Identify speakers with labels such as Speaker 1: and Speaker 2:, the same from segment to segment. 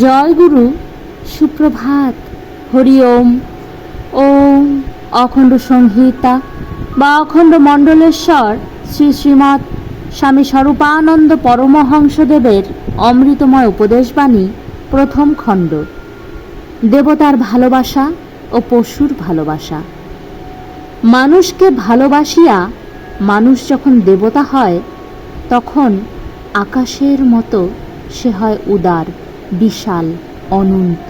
Speaker 1: জয় গুরু সুপ্রভাত। হরি ওম। ওম অখণ্ড সংহিতা বা অখণ্ড মণ্ডলেশ্বর শ্রী শ্রীমৎ স্বামী স্বরূপানন্দ পরমহংসদেবের অমৃতময় উপদেশবাণী, প্রথম খণ্ড। দেবতার ভালোবাসা ও পশুর ভালোবাসা। মানুষকে ভালোবাসিয়া মানুষ যখন দেবতা হয়, তখন আকাশের মতো সে হয় উদার, বিশাল, অনন্ত।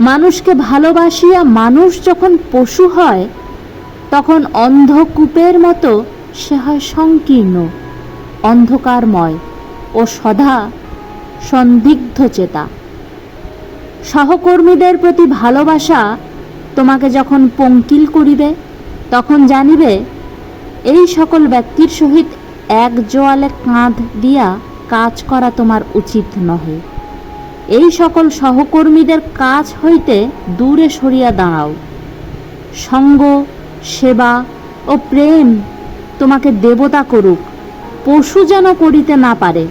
Speaker 1: মানুষকে ভালোবাসিয়া মানুষ যখন পশু হয়, তখন অন্ধকূপের মতো সে হয় সংকীর্ণ, অন্ধকারময় ও সদা সন্দিগ্ধ চেতা সহকর্মীদের প্রতি ভালোবাসা তোমাকে যখন পঙ্কিল করিবে, তখন জানিবে, এই সকল ব্যক্তির সহিত এক জোয়ালে কাঁধ দিয়া কাজ করা তোমার উচিত নহে। এই সকল সহকর্মীদের কাজ হইতে দূরে সরিয়া দাঁড়াও। সঙ্গ, সেবা ও প্রেম তোমাকে দেবতা করুক, পশু যেন করিতে না পারে।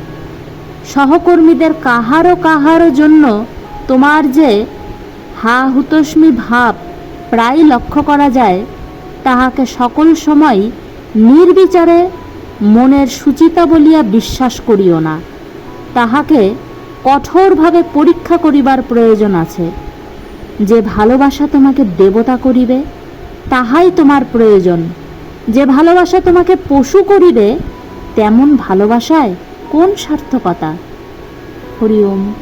Speaker 1: সহকর্মীদের কাহারও কাহারও জন্য তোমার যে হা হুতস্মি ভাব প্রায় লক্ষ্য করা যায়, তাহাকে সকল সময় নির্বিচারে মনের সুচিতা বলিয়া বিশ্বাস করিও না। তাহাকে কঠোরভাবে পরীক্ষা করিবার প্রয়োজন আছে। যে ভালোবাসা তোমাকে দেবতা করিবে, তাহাই তোমার প্রয়োজন। যে ভালোবাসা তোমাকে পশু করিবে, তেমন ভালোবাসায় কোন সার্থকতা? হরি ওম।